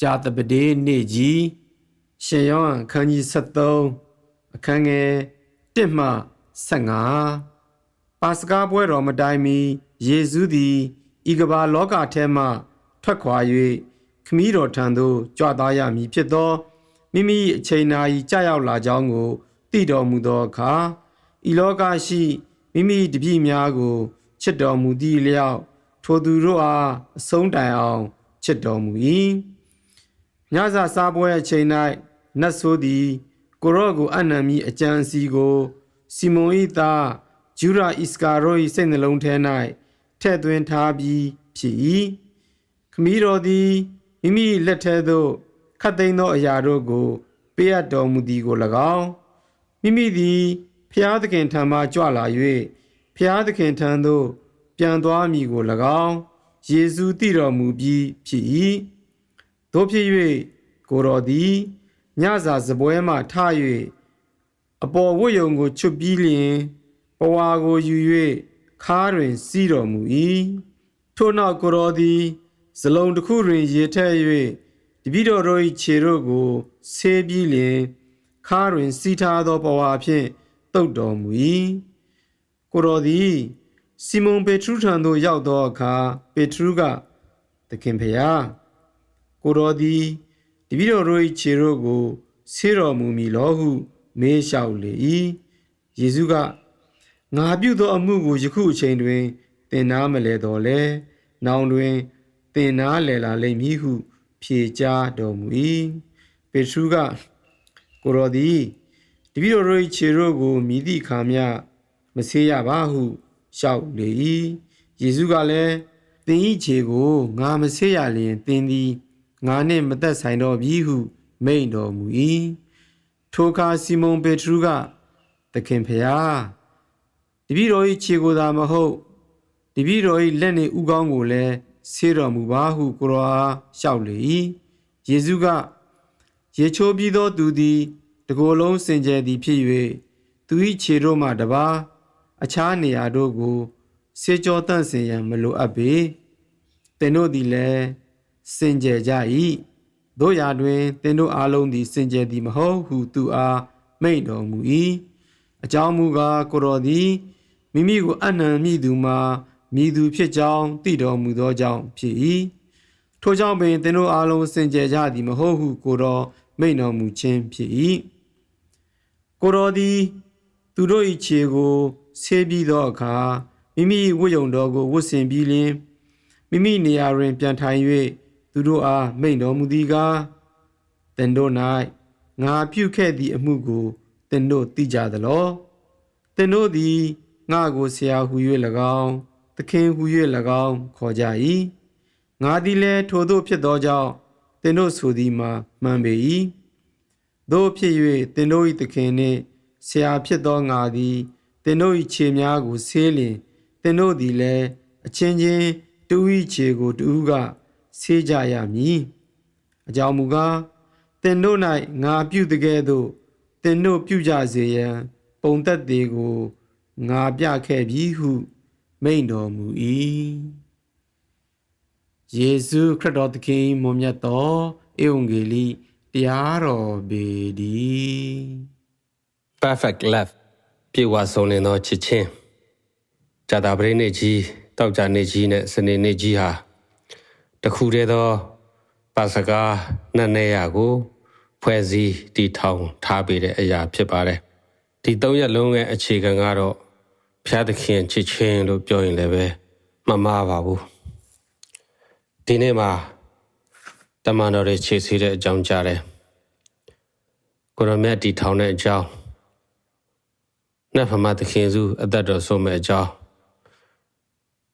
ကြာတပတိနေ့ကြီးရှင်ယောဟန်အခန်းကြီး73အခန်းငယ်1မှ15ပါစကားပွဲတော်မတိုင်မီယေရှုသည်ဤကမ္ဘာလောကထဲမှထွက်ခွာ၍ခမည်းတော်ထံသို့ကြွသွားရမည်ဖြစ်သောမိမိအချိန်နာရီကြာရောက်လာကြောင်းကိုသိတော်မူသောအခါဤလောကရှိမိမိတပည့်များကိုချစ်တော်မူသည့်လျောက်ထိုသူတို့အားအဆုံးတိုင်အောင်ချစ်တော်မူ၏ ညစာစားပွဲအချိန်၌နတ်ဆိုးသည် ကိုရော့ကိုအနံမီအကြံစီကို စီမုန်၏သားဂျူရာဣစကာရို၏စိတ်နှလုံးထဲ၌ထည့်သွင်းထားပြီးဖြစ်၏ခမည်းတော်သည်မိမိလက်ထဲသို့ခတ်သိမ်းသောအရာတို့ကို ပေးအပ်တော်မူသည်ကို၎င်းမိမိသည်ဖျားသခင်ထံမှကြွလာ၍ဖျားသခင်ထံသို့ ပြန်သွားမည်ကို၎င်းယေရှုတည်တော်မူပြီးဖြစ်၏ တို့ဖြစ်၍ကိုတော်သည်ညစာစပွဲမှထ၍အပေါ်ဝတ်ယုံကိုချွတ်ပြီးလျင်ပဝါကိုယူ၍ခါးတွင်စီးတော်မူ၏ထို့နောက်ကိုတော်သည်ဇလုံတစ်ခုတွင်ရေထည့်၍တပည့်တော်တို့၏ခြေတို့ကိုဆေးပြီးလျင်ခါးတွင်စီးထားသောပဝါဖြင့်တုတ်တော်မူ၏ကိုတော်သည်စီမုန်ပေထရုထံသို့ရောက်သောအခါပေထရုကသခင်ဖေယား ကိုတော်သည်တပည့်တော်တို့၏ခြေတို့ကိုဆေးတော်မူမည်လောဟုမေးလျှောက်လေ၏ယေရှုကငါပြုသောအမှုကိုယခုအချိန်တွင်သင်နာမလဲတော်လဲနောင်တွင်သင်နာလဲလာလိမ့်မည်ဟု ဖြေကြားတော်မူ၏ပေထရုကကိုတော်သည်တပည့်တော်တို့၏ခြေတို့ကိုမြည်သည့်အခါမျှမဆေးရပါဟုလျှောက်လေ၏ယေရှုကလည်းသင်၏ခြေကိုငါမဆေးရလျင်သင်သည် ငါနှင့်မသက်ဆိုင်တော့ပြီဟုမိန့်တော်မူ၏ထိုအခါစီမုန်ပေထရုကသခင်ဖျားတပည့်တော်၏ခြေကိုသာမဟုတ်တပည့်တော်၏လက်နှင့်ဥကောင်းကိုလည်းဆေးတော်မူပါဟုကိုရောအားလျှောက်လေ၏ယေရှုကရေချိုးပြီးသောသူသည်တကိုယ်လုံးစင်ကြယ်သည်ဖြစ်၍သူ၏ခြေတို့မှတပါးအခြားနေရာတို့ကို စေကြောတန့်စင်ရန်မလိုအပ်ပေသင်တို့သည်လည်း စင်ကြယ်ကြ၏တို့ရာတွင်သင်တို့အားလုံးသည်စင်ကြယ်သည်မဟုတ်ဟုသူအားမိန့်တော်မူ၏အကြောင်းမူကားကိုတော်သည်မိမိကိုအနံမိသူမှာမိသူဖြစ်ကြောင်းသိတော်မူသောကြောင့်ဖြစ်၏ထိုကြောင့်ပင်သင်တို့အားလုံးစင်ကြယ်ကြသည်မဟုတ်ဟုကိုတော်မိန့်တော်မူခြင်းဖြစ်၏ကိုတော်သည်သူတို့၏ခြေကိုဆေးပြီးသောအခါမိမိဝတ်ယုံတော်ကိုဝတ်ဆင်ပြီးလျှင်မိမိနေရာတွင်ပြန်ထိုင်၍ သူတို့အားမိန့်တော်မူသည်ကားသင်တို့၌ငါပြုခဲ့သည့်အမှုကိုသင်တို့သိကြသလောသင်တို့သည်ငါကိုဆရာဟူ၍၎င်းသခင်ဟူ၍၎င်းခေါ်ကြ၏ငါသည်လည်းထိုသို့ဖြစ်သောကြောင့်သင်တို့ဆိုသည်မှာမှန်ပေ၏တို့ဖြစ်၍သင်တို့၏သခင်နှင့်ဆရာဖြစ်သောငါသည်သင်တို့၏ခြေများကိုဆေးလျင်သင်တို့သည်လည်းအချင်းချင်းတူ၏ခြေကိုတူက ဆေးကြရမည်အကြောင်းမူကားသင်တို့၌ငါပြုတကဲ့သို့သင်တို့ပြုကြစေရန်ပုံသက်သေးကိုငါပြခဲ့ပြီဟု မိန့်တော်မူ၏ယေရှုခရစ်တော်သခင်မွန်မြတ်သောဧဝံဂေလိတရားတော်ပေတည်း perfect love ပြေဝဆုံးလင်သောချစ်ချင်းဇာတာပရိနေကြီးတောက်ကြနေကြီးနဲ့စနေနေကြီးဟာ တခုတည်းသောပါစကားနှစ်နေရာကိုဖွဲ့စည်းတည်ထောင်ထားပေးတဲ့အရာဖြစ်ပါတယ်ဒီသုံးရက်လုံးရဲ့အခြေခံကတော့ဖျားသခင်ချစ်ချင်းလို့ပြောရင်လည်းပဲမမှားပါဘူးဒီနေ့မှာတမန်တော်တွေခြေစီတဲ့အကြောင်းကြားတယ်ကိုရမြတ်တည်ထောင်တဲ့အကြောင်းနတ်ဖမသခင်စုအသက်တော်ဆုံးမဲ့အကြောင်း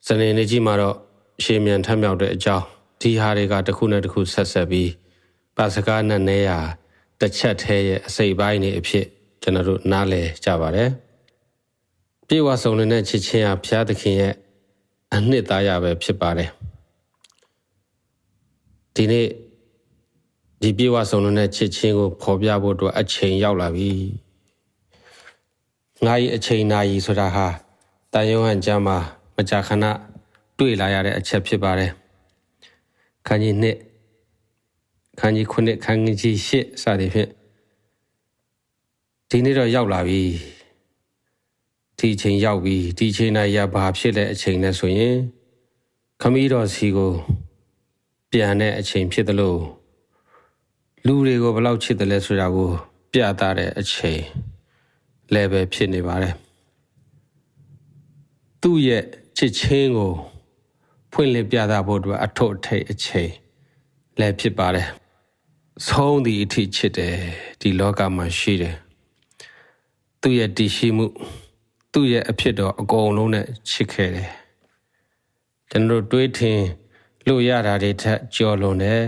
စနေနေ့ကြီးမှာတော့ရှေးမြန်ထမြောက်တဲ့အကြောင်း ဒီဟာတွေကတစ်ခုနဲ့တစ်ခုဆက်ဆက်ပြီးပါစကားနဲ့နေရတစ်ချက်သေးရဲ့အစိပ်ပိုင်းနေအဖြစ်ကျွန်တော်တို့နားလည်ကြပါတယ်ပြေဝဆုံနေတဲ့ချစ်ချင်းဟာဘုရားသခင်ရဲ့အနှစ်သားရပဲဖြစ်ပါတယ်ဒီနေ့ဒီပြေဝဆုံနေတဲ့ချစ်ချင်းကိုဖော်ပြဖို့အတွက်အချိန်ရောက်လာပြီငါ၏အချိန်နာရီဆိုတာဟာတန်ရုံဟန်ကျမ်းမှာမကြာခဏတွေ့လာရတဲ့အချက်ဖြစ်ပါတယ် ခန်းကြီးနှစ်ခန်းကြီး9ခန်းကြီး10စသည်ဖြင့်ဒီနေ့တော့ရောက်လာပြီဒီအချိန်ရောက်ပြီဒီအချိန်နိုင်ရဘာဖြစ်တဲ့အချိန်နဲ့ဆိုရင်ခမီးတော်စီကို ပြန်တဲ့အချိန်ဖြစ်တယ်လို့လူတွေကိုဘယ်လောက်ချစ်တယ်လဲဆိုတာကို ပြသတဲ့အချိန်လည်းပဲဖြစ်နေပါတယ်သူ့ရဲ့ချစ်ချင်းကို ဖွင့်လင်းပြသဖို့အတွက်အထွတ်အထိပ်အချိန်လည်းဖြစ်ပါတယ်ဆုံးသည့်အထိချစ်တယ်ဒီလောကမှာရှိတယ်သူ့ရဲ့တည်ရှိမှုသူ့ရဲ့အဖြစ်တော်အကုန်လုံးနဲ့ချစ်ခဲ့တယ်ကျွန်တော်တို့တွေးထင်လို့ရတာတွေထက်ကြော်လွန်တယ်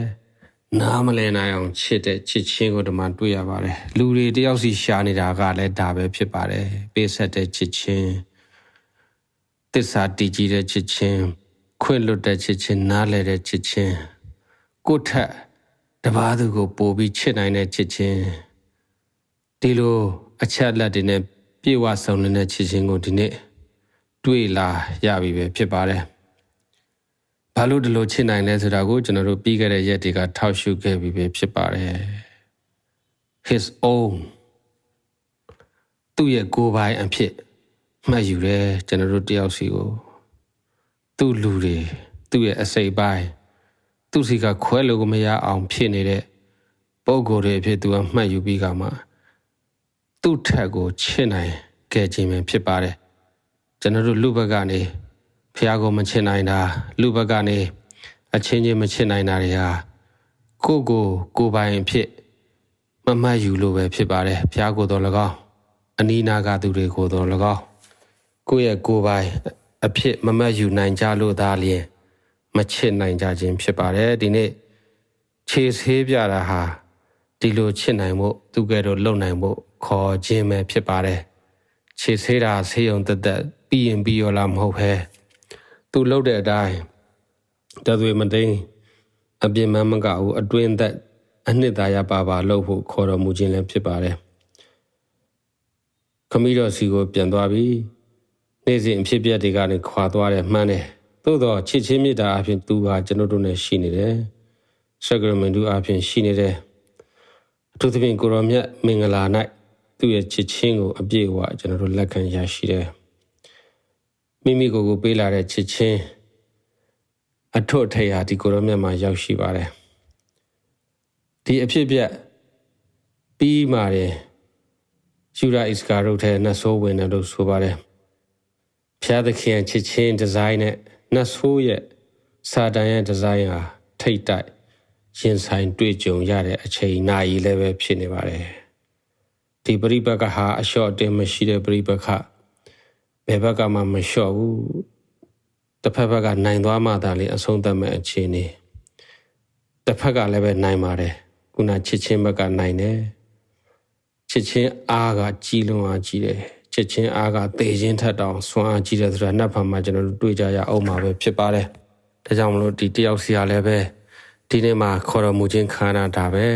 နားမလည်နိုင်အောင်ချစ်တဲ့ချစ်ချင်းကိုဒီမှာတွေ့ရပါတယ်လူတွေတယောက်စီရှာနေတာကလည်းဒါပဲဖြစ်ပါတယ်ပေးဆက်တဲ့ချစ်ချင်းတစ္ဆာတည်ကြည်တဲ့ချစ်ချင်း ခွင့်လွတ်တဲ့ချစ်ချင်းနားလည်တဲ့ချစ်ချင်းကိုယ့်ထက်တပားသူကို ပို့ပြီးချစ်နိုင်တဲ့ချစ်ချင်းဒီလို အချက်လက်တွေနဲ့ပြေဝဆုံနေတဲ့ချစ်ချင်းကိုဒီနေ့တွေ့လာရပြီပဲဖြစ်ပါတယ်ဘာလို့ဒီလိုချစ်နိုင်လဲဆိုတာကိုကျွန်တော်တို့ပြီးခဲ့တဲ့ရက်တွေကထောက်ရှုခဲ့ပြီပဲဖြစ်ပါတယ် his own သူ့ရဲ့ကိုယ်ပိုင်အဖြစ်မှတ်ယူတယ်ကျွန်တော်တို့တယောက်စီကို သူ့လူတွေသူ့ရဲ့အစိတ်ပိုင်းသူ့စီကခွဲလို့မရအောင်ဖြစ်နေတဲ့ပုံကိုယ်တွေအဖြစ်သူကမှတ်ယူပြီးကမှသူ့ထက်ကိုချစ်နိုင်ခဲ့ခြင်းပဲဖြစ်ပါတယ်ကျွန်တော်တို့လူဘက်ကနေဖះကိုမချစ်နိုင်တာလူဘက်ကနေအချင်းချင်းမချစ်နိုင်တာတွေဟာကိုကိုကိုပိုင်ဖြစ်မမှတ်ယူလို့ပဲဖြစ်ပါတယ်ဖះကိုတော့၎င်းအနီးနာကသူတွေကိုတော့၎င်းကိုယ့်ရဲ့ကိုပိုင် အဖြစ်မမှတ်ယူနိုင်ကြလို့သာလျှင်မချစ်နိုင်ကြခြင်းဖြစ်ပါတယ်ဒီနေ့ခြေဆေးပြတာဟာဒီလိုချစ်နိုင်ဖို့သူကဲတော့လုံနိုင်ဖို့ခေါ်ခြင်းပဲဖြစ်ပါတယ်ခြေဆေးတာဆေးရုံတက်တက်ပြီးရင်ပြီးရောလားမဟုတ်ပဲသူလှုပ်တဲ့အတိုင်းတသွေမတိန်အပြင်းမမကဘူးအတွင်းသက်အနှစ်သာရပါပါလှုပ်ဖို့ခေါ်တော်မူခြင်းလည်းဖြစ်ပါတယ်ခမီးတော်စီကိုပြန်သွားပြီး နေ့စဉ်အဖြစ်ပြက်တွေကနေခွာသွားတယ်မှန်းတယ်သို့တော့ချစ်ချင်းမေတ္တာအပြင်သူဟာကျွန်တော်တို့နဲ့ရှိနေတယ်ဆက်ကရမန်တူအပြင်ရှိနေတယ်အထူးသဖြင့်ကိုရောမြတ်မင်္ဂလာ၌သူ့ရဲ့ချစ်ချင်းကိုအပြည့်အဝကျွန်တော်တို့လက်ခံရရှိတယ်မိမိကိုယ်ကိုပေးလာတဲ့ချစ်ချင်းအထွတ်ထိပ်ဟာဒီကိုရောမြတ်မှာရောက်ရှိပါတယ်ဒီအဖြစ်ပြက်ပြီးမှတယ်ယူရာဣစကာရုတ်ထဲနှဆိုးဝင်တယ်လို့ဆိုပါတယ် ဖျားသခင်ချစ်ချင်းဒီဇိုင်းနဲ့နှဆိုးရဲ့စာတန်ရဲ့ဒီဇိုင်းဟာထိတ်တိုက်ရင်ဆိုင်တွေ့ကြုံရတဲ့အချိန်နာရီလည်းပဲဖြစ်နေပါတယ်ဒီပရိပက္ခဟာအလျှော့တင်မရှိတဲ့ပရိပက္ခဘယ်ဘက်ကမှမလျှော့ဘူးတစ်ဖက်ဘက်ကနိုင်သွားမှသာလေအဆုံးသတ်မဲ့အခြေအနေတစ်ဖက်ကလည်းပဲနိုင်ပါတယ်ခုနချစ်ချင်းဘက်ကနိုင်တယ်ချစ်ချင်းအားကကြီးလွန်အားကြီးတယ် ချစ်ချင်းအားကသေခြင်းထက်တောင်ဆွမ်းအားကြီးတယ်ဆိုတာနှစ်ဖက်မှာကျွန်တော်တို့တွေ့ကြရအောင်မှာပဲဖြစ်ပါတယ်ဒါကြောင့်မလို့ဒီတယောက်စီရလည်းပဲဒီနေ့မှာခေါ်တော်မူခြင်းခန္ဓာတာပဲ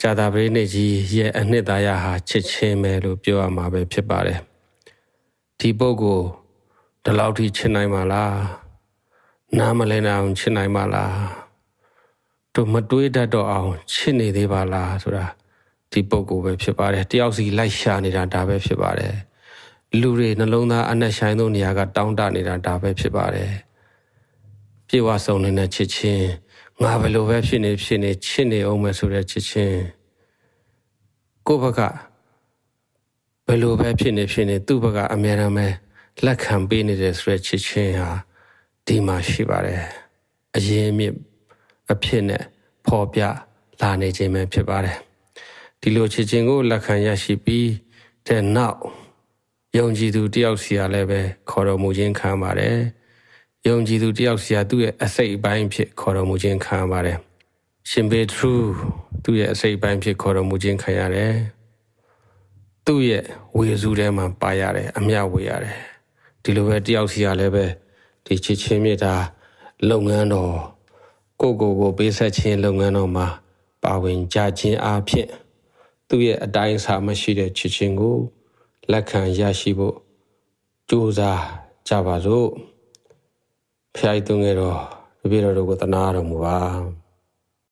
ဇာတာပရိနေကြီးရဲ့အနှစ်သာရဟာချစ်ချင်းပဲလို့ပြောရမှာပဲဖြစ်ပါတယ်ဒီပုဂ္ဂိုလ်ဒီလောက်ထိချစ်နိုင်မှာလားနားမလဲနိုင်အောင်ချစ်နိုင်မှာလားတို့မတွေးတတ်တော့အောင်ချစ်နေသေးပါလားဆိုတာ ဒီပုဂ္ဂိုလ်ပဲဖြစ်ပါတယ်တယောက်စီလိုက်ရှာနေတာဒါပဲဖြစ်ပါတယ်လူတွေနှလုံးသားအနက်ဆိုင်သောနေရာကတောင်းတနေတာဒါပဲဖြစ်ပါတယ်ပြေဝဆုံနေတဲ့ချစ်ချင်းငါဘယ်လိုပဲဖြစ်နေဖြစ်နေချစ်နေအောင်မယ်ဆိုတဲ့ချစ်ချင်းကိုယ့်ဘက်ကဘယ်လိုပဲဖြစ်နေဖြစ်နေသူ့ဘက်ကအများရမ်းပဲလက်ခံပေးနေတဲ့ဆိုတဲ့ချစ်ချင်းဟာဒီမှာရှိပါတယ်အရင်မြစ်အဖြစ်နဲ့ပေါ်ပြလာနေခြင်းပဲဖြစ်ပါတယ် ဒီလိုချစ်ချင်းကိုလက်ခံရရှိပြီးတဲ့နောက်ယုံကြည်သူတယောက်စီရလည်းပဲခေါ်တော်မူခြင်းခံပါတယ်ယုံကြည်သူတယောက်စီကသူ့ရဲ့အစိတ်အပိုင်းဖြစ်ခေါ်တော်မူခြင်းခံရပါတယ်။ရှင်ပေထရူသူ့ရဲ့အစိတ်အပိုင်းဖြစ်ခေါ်တော်မူခြင်းခံရတယ်။သူ့ရဲ့ဝေစုထဲမှာပါရတယ်အမျှဝေရတယ်။ဒီလိုပဲတယောက်စီကလည်းပဲဒီချစ်ချင်းမြတ်တာလုပ်ငန်းတော်ကိုကိုကိုပေးဆက်ခြင်းလုပ်ငန်းတော်မှာပါဝင်ကြခြင်းအဖြစ် သူ့ရဲ့အတိုင်းအစာမရှိတဲ့ချစ်ချင်းကိုလက်ခံရရှိဖို့ကြိုးစားကြပါစို့ဖျားဤသွငယ်တော်တပည့်တော်တို့ကိုတနာတော်မူပါ